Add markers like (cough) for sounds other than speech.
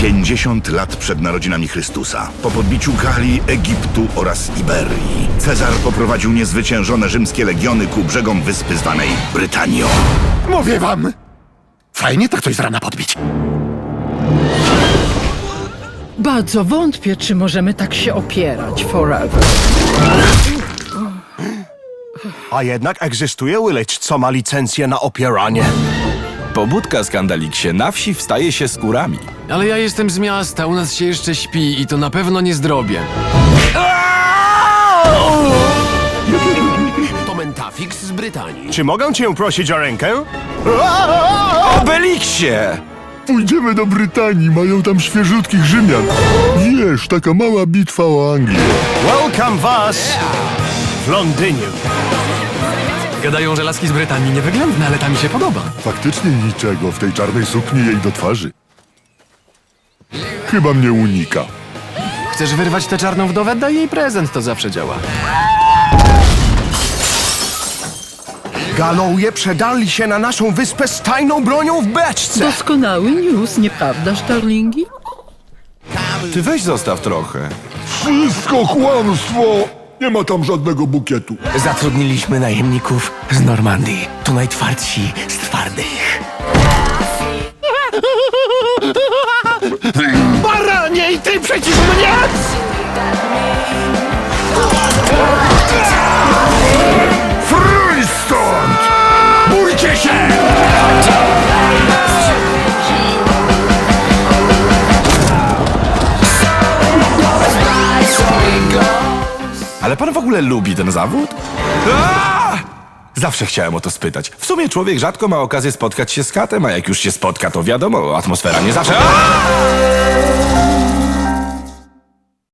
50 lat przed narodzinami Chrystusa. Po podbiciu Galii, Egiptu oraz Iberii, Cezar poprowadził niezwyciężone rzymskie legiony ku brzegom wyspy zwanej Brytanią. Mówię wam! Fajnie tak coś z rana podbić. Bardzo wątpię, czy możemy tak się opierać forever. A jednak egzystuje Willage, co ma licencję na opieranie. Pobudka skandaliksie na wsi wstaje się skórami. Ale ja jestem z miasta, u nas się jeszcze śpi i to na pewno nie zdrobię. (laughs) To Mentafix z Brytanii. Czy mogę cię prosić o rękę? Obeliksie! Pójdziemy do Brytanii, mają tam świeżutkich Rzymian. Wiesz, taka mała bitwa o Anglię. Welcome was w Londynie. Gadają, że laski z Brytanii niewyględne, ale ta mi się podoba. Faktycznie niczego w tej czarnej sukni jej do twarzy. Chyba mnie unika. Chcesz wyrwać tę czarną wdowę? Daj jej prezent, to zawsze działa. Galowie przedali się na naszą wyspę z tajną bronią w beczce. Doskonały news, nieprawdaż, darlingi? Ty weź zostaw trochę. Wszystko kłamstwo! Nie ma tam żadnego bukietu. Zatrudniliśmy najemników z Normandii. To najtwardsi z twardych. Baranie i ty przeciw mnie! Ale pan w ogóle lubi ten zawód? Aaa! Zawsze chciałem o to spytać. W sumie człowiek rzadko ma okazję spotkać się z katem, a jak już się spotka, to wiadomo, atmosfera nie zawsze... Aaa!